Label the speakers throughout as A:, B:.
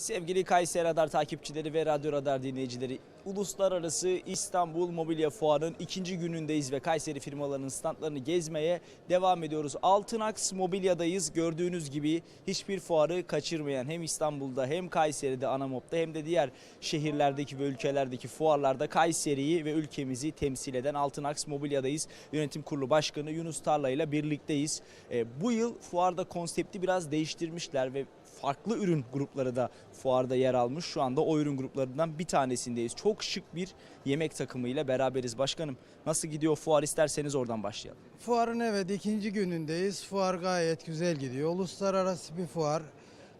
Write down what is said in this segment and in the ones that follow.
A: Sevgili Kayseri Radar takipçileri ve Radyo Radar dinleyicileri, Uluslararası İstanbul Mobilya Fuarı'nın ikinci günündeyiz ve Kayseri firmalarının standlarını gezmeye devam ediyoruz. Altınaks Mobilya'dayız. Gördüğünüz gibi hiçbir fuarı kaçırmayan hem İstanbul'da hem Kayseri'de Anamop'ta hem de diğer şehirlerdeki ve ülkelerdeki fuarlarda Kayseri'yi ve ülkemizi temsil eden Altınaks Mobilya'dayız. Yönetim Kurulu Başkanı Yunus Tarla ile birlikteyiz. E, bu yıl fuarda konsepti biraz değiştirmişler ve farklı ürün grupları da fuarda yer almış. Şu anda o ürün gruplarından bir tanesindeyiz. Çok şık bir yemek takımıyla beraberiz başkanım. Nasıl gidiyor fuar isterseniz oradan başlayalım.
B: Fuarın evet ikinci günündeyiz. Fuar gayet güzel gidiyor. Uluslararası bir fuar.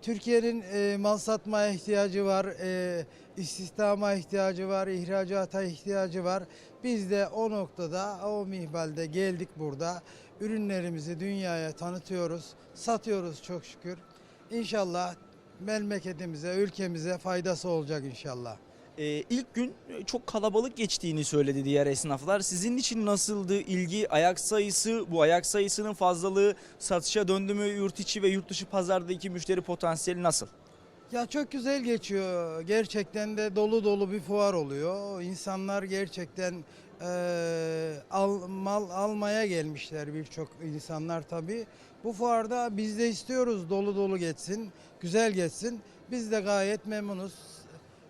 B: Türkiye'nin e, mal satmaya ihtiyacı var, e, istihdama ihtiyacı var, ihracata ihtiyacı var. Biz de o noktada, o mihvalde geldik burada. Ürünlerimizi dünyaya tanıtıyoruz, satıyoruz çok şükür. İnşallah memleketimize, ülkemize faydası olacak inşallah.
A: Ee, ilk gün çok kalabalık geçtiğini söyledi diğer esnaflar. Sizin için nasıldı ilgi, ayak sayısı, bu ayak sayısının fazlalığı satışa döndü mü yurt içi ve yurt dışı pazardaki müşteri potansiyeli nasıl?
B: Ya çok güzel geçiyor. Gerçekten de dolu dolu bir fuar oluyor. İnsanlar gerçekten eee, al, mal almaya gelmişler birçok insanlar tabii. Bu fuarda biz de istiyoruz dolu dolu geçsin, güzel geçsin. Biz de gayet memnunuz.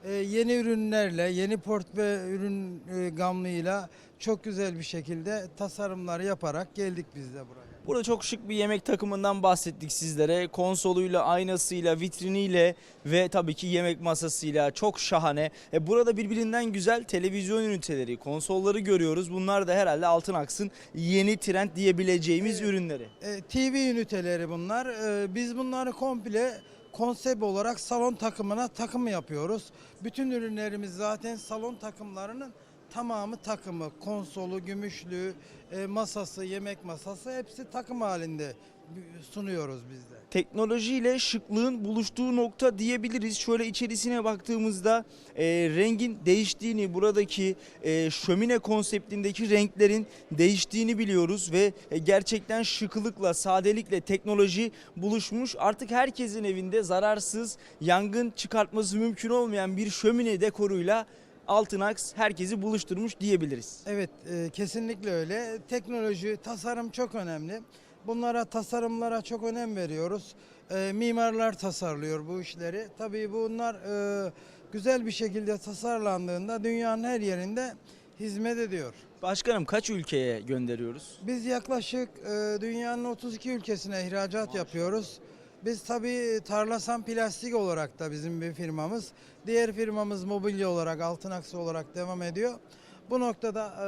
B: Eee, yeni ürünlerle, yeni portföy ürün e, çok güzel bir şekilde tasarımlar yaparak geldik biz de buraya.
A: Burada çok şık bir yemek takımından bahsettik sizlere. Konsoluyla, aynasıyla, vitriniyle ve tabii ki yemek masasıyla çok şahane. E burada birbirinden güzel televizyon üniteleri, konsolları görüyoruz. Bunlar da herhalde Altın Aks'ın yeni trend diyebileceğimiz ürünleri.
B: E, TV üniteleri bunlar. E, biz bunları komple konsept olarak salon takımına takım yapıyoruz. Bütün ürünlerimiz zaten salon takımlarının tamamı takımı. Konsolu, gümüşlüğü, e, masası, yemek masası hepsi takım halinde sunuyoruz biz de.
A: Teknolojiyle şıklığın buluştuğu nokta diyebiliriz. Şöyle içerisine baktığımızda e, rengin değiştiğini, buradaki e, şömine konseptindeki renklerin değiştiğini biliyoruz ve e, gerçekten şıklıkla, sadelikle teknoloji buluşmuş. Artık herkesin evinde zararsız, yangın çıkartması mümkün olmayan bir şömine dekoruyla Altınaks herkesi buluşturmuş diyebiliriz.
B: Evet, e, kesinlikle öyle. Teknoloji, tasarım çok önemli. Bunlara, tasarımlara çok önem veriyoruz. E, mimarlar tasarlıyor bu işleri. Tabii bunlar e, güzel bir şekilde tasarlandığında dünyanın her yerinde hizmet ediyor.
A: Başkanım kaç ülkeye gönderiyoruz?
B: Biz yaklaşık e, dünyanın 32 ülkesine ihracat yapıyoruz. Biz tabii Tarlasan Plastik olarak da bizim bir firmamız. Diğer firmamız mobilya olarak, altın aksı olarak devam ediyor. Bu noktada e,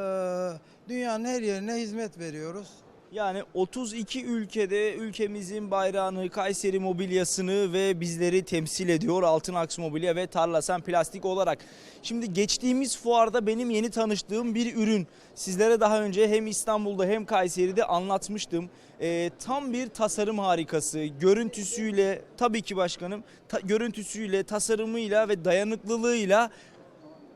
B: dünyanın her yerine hizmet veriyoruz.
A: Yani 32 ülkede ülkemizin bayrağını, Kayseri mobilyasını ve bizleri temsil ediyor Altın Aks Mobilya ve Tarlasan Plastik olarak. Şimdi geçtiğimiz fuarda benim yeni tanıştığım bir ürün. Sizlere daha önce hem İstanbul'da hem Kayseri'de anlatmıştım. Ee, tam bir tasarım harikası. Görüntüsüyle tabii ki başkanım, ta- görüntüsüyle, tasarımıyla ve dayanıklılığıyla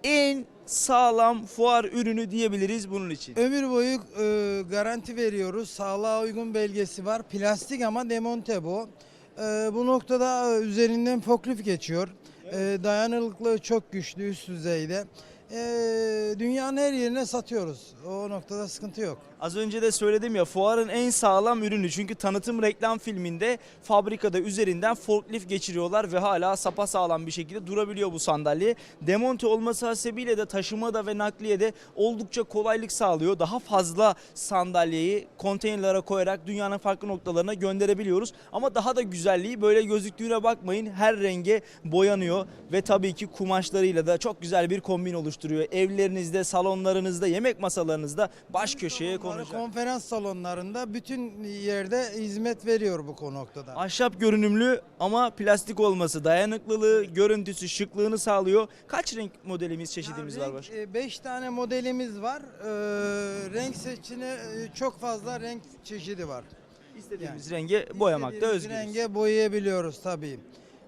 A: en sağlam fuar ürünü diyebiliriz bunun için.
B: Ömür boyu e, garanti veriyoruz. Sağlığa uygun belgesi var. Plastik ama demonte bu. E, bu noktada e, üzerinden forklift geçiyor. E, dayanıklılığı çok güçlü, üst düzeyde. E, dünyanın her yerine satıyoruz. O noktada sıkıntı yok.
A: Az önce de söyledim ya fuarın en sağlam ürünü çünkü tanıtım reklam filminde fabrikada üzerinden forklift geçiriyorlar ve hala sapasağlam bir şekilde durabiliyor bu sandalye. Demonte olması hasebiyle de taşımada ve nakliyede oldukça kolaylık sağlıyor. Daha fazla sandalyeyi konteynerlara koyarak dünyanın farklı noktalarına gönderebiliyoruz. Ama daha da güzelliği böyle gözüktüğüne bakmayın her renge boyanıyor ve tabii ki kumaşlarıyla da çok güzel bir kombin oluşturuyor. Evlerinizde, salonlarınızda, yemek masalarınızda baş köşeye konacak.
B: Konferans salonlarında bütün yerde hizmet veriyor bu noktada.
A: Ahşap görünümlü ama plastik olması dayanıklılığı, görüntüsü, şıklığını sağlıyor. Kaç renk modelimiz, çeşidimiz var başka?
B: 5 tane modelimiz var. Ee, renk seçine e, çok fazla renk çeşidi var.
A: İstediğimiz renge boyamakta
B: İstediğimiz
A: özgürüz.
B: renge boyayabiliyoruz tabii.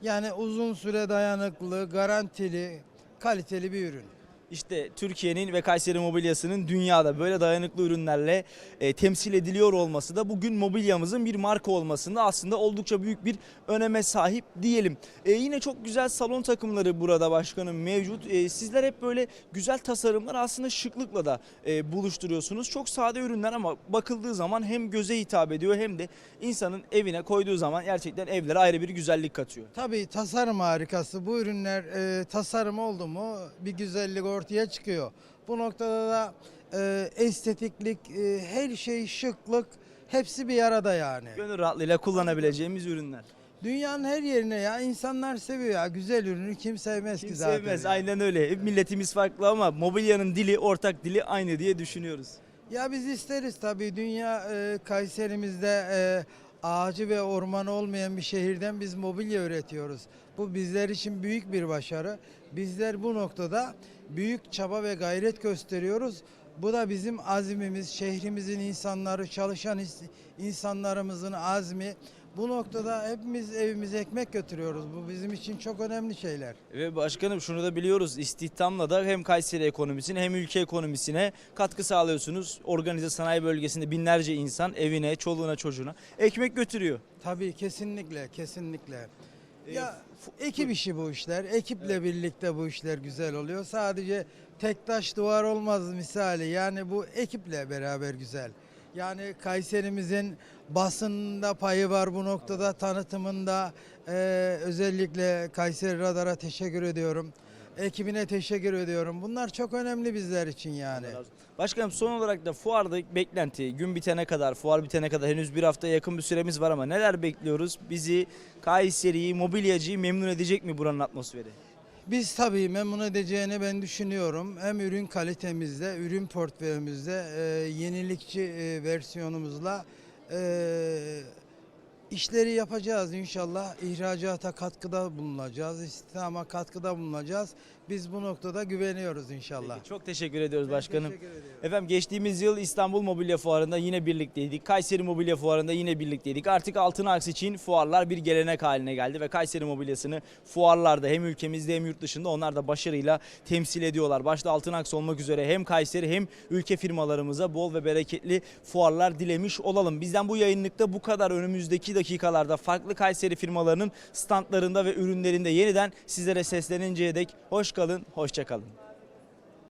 B: Yani uzun süre dayanıklı, garantili, kaliteli bir ürün.
A: İşte Türkiye'nin ve Kayseri Mobilyası'nın dünyada böyle dayanıklı ürünlerle e, temsil ediliyor olması da bugün mobilyamızın bir marka olmasında aslında oldukça büyük bir öneme sahip diyelim. E, yine çok güzel salon takımları burada başkanım mevcut. E, sizler hep böyle güzel tasarımlar aslında şıklıkla da e, buluşturuyorsunuz. Çok sade ürünler ama bakıldığı zaman hem göze hitap ediyor hem de insanın evine koyduğu zaman gerçekten evlere ayrı bir güzellik katıyor.
B: Tabii tasarım harikası. Bu ürünler e, tasarım oldu mu bir güzellik ortaya çıkıyor. Bu noktada da e, estetiklik, e, her şey şıklık hepsi bir arada yani.
A: Gönül rahatlığıyla kullanabileceğimiz ürünler.
B: Dünyanın her yerine ya insanlar seviyor ya güzel ürünü kim sevmez
A: Kim
B: ki zaten.
A: sevmez
B: ya.
A: aynen öyle. Hep milletimiz farklı ama mobilyanın dili ortak dili aynı diye düşünüyoruz.
B: Ya biz isteriz tabii dünya e, Kayserimizde e, ağacı ve ormanı olmayan bir şehirden biz mobilya üretiyoruz. Bu bizler için büyük bir başarı. Bizler bu noktada büyük çaba ve gayret gösteriyoruz. Bu da bizim azmimiz, şehrimizin insanları, çalışan insanlarımızın azmi. Bu noktada hepimiz evimize ekmek götürüyoruz. Bu bizim için çok önemli şeyler.
A: Ve başkanım şunu da biliyoruz istihdamla da hem Kayseri ekonomisine hem ülke ekonomisine katkı sağlıyorsunuz. Organize sanayi bölgesinde binlerce insan evine, çoluğuna, çocuğuna ekmek götürüyor.
B: Tabii kesinlikle, kesinlikle.
A: Ee,
B: Ya ekip işi bu işler. Ekiple birlikte bu işler güzel oluyor. Sadece tek taş duvar olmaz misali. Yani bu ekiple beraber güzel. Yani Kayserimizin basında payı var bu noktada tanıtımında. Ee, özellikle Kayseri Radar'a teşekkür ediyorum. Ekibine teşekkür ediyorum. Bunlar çok önemli bizler için yani.
A: Başkanım son olarak da fuarda beklenti gün bitene kadar, fuar bitene kadar henüz bir haftaya yakın bir süremiz var ama neler bekliyoruz? Bizi Kayseri'yi, mobilyacıyı memnun edecek mi buranın atmosferi?
B: Biz tabii memnun edeceğini ben düşünüyorum. Hem ürün kalitemizde, ürün portföyümüzde e, yenilikçi e, versiyonumuzla e, işleri yapacağız inşallah. İhracata katkıda bulunacağız, istihdama katkıda bulunacağız. Biz bu noktada güveniyoruz inşallah.
A: Peki, çok teşekkür ediyoruz
B: Ben
A: başkanım.
B: teşekkür ediyorum.
A: Efendim geçtiğimiz yıl İstanbul Mobilya Fuarı'nda yine birlikteydik. Kayseri Mobilya Fuarı'nda yine birlikteydik. Artık altın aks için fuarlar bir gelenek haline geldi ve Kayseri Mobilyası'nı fuarlarda hem ülkemizde hem yurt dışında onlar da başarıyla temsil ediyorlar. Başta altın aks olmak üzere hem Kayseri hem ülke firmalarımıza bol ve bereketli fuarlar dilemiş olalım. Bizden bu yayınlıkta bu kadar önümüzdeki dakikalarda farklı Kayseri firmalarının standlarında ve ürünlerinde yeniden sizlere sesleninceye dek hoş kalın, hoşça kalın.